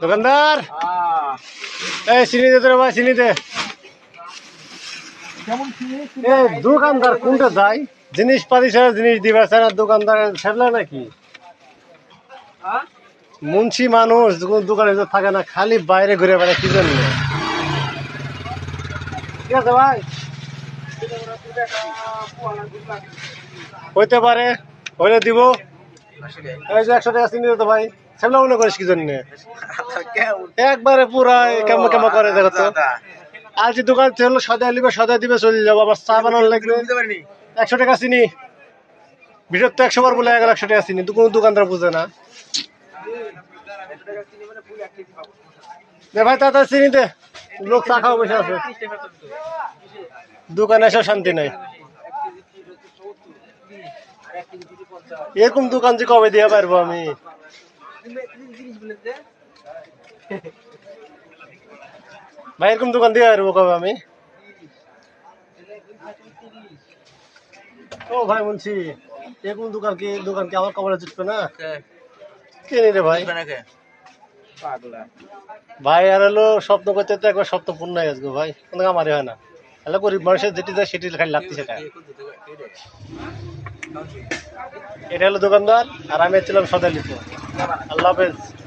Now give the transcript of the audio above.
দোকানদার! এই চিনি দে তোরা ভাই চিনি দে। দোকানদার কোনটা যায়? জিনিস পাতি ছাড়া জিনিস দিবার ছাড়া দোকানদার ছাড়লা নাকি? মুন্সি মানুষ, দোকান- থাকে না, খালি বাইরে ঘুরে বেড়ায়, কি জন্য? ঠিক আছে ভাই। হইতে পারে, হইলে দিব। একশো টাকা চিনি দে তো ভাই। সেগুলো মনে করিস কি জন্য? একবারে পুরা কেমন কেমন করে দেখো তো। আজ দোকান ছিল সদাই লিবে সদাই দিবে চলে যাব। আবার চা বানানো লাগবে। একশো টাকা চিনি। তো একশো বার বলে এক একশো টাকা চিনি। কোনো দোকানদার বুঝে না। দে ভাই তাড়াতাড়ি চিনি দে। লোক চা খাওয়া বসে আছে। দোকানে এসে শান্তি নাই। এরকম দোকান যে কবে দিয়ে পারব আমি? ভাই এরকম দোকান দিয়ে পারব কবে আমি? ও ভাই বলছি এরকম দোকান কি দোকান কি আমার কবরে চুটবে না? কিনি রে ভাই? ভাই আর হলো স্বপ্ন করতে তো একবার স্বপ্ন পূর্ণ হয়ে গেছে ভাই। কোনো আমারই হয় না। তাহলে গরিব মানুষের যেটি যায় সেটি খালি লাগছে সেটা এটা হলো দোকানদার আর আমি ছিলাম সদাই লিপু আল্লাহ হাফেজ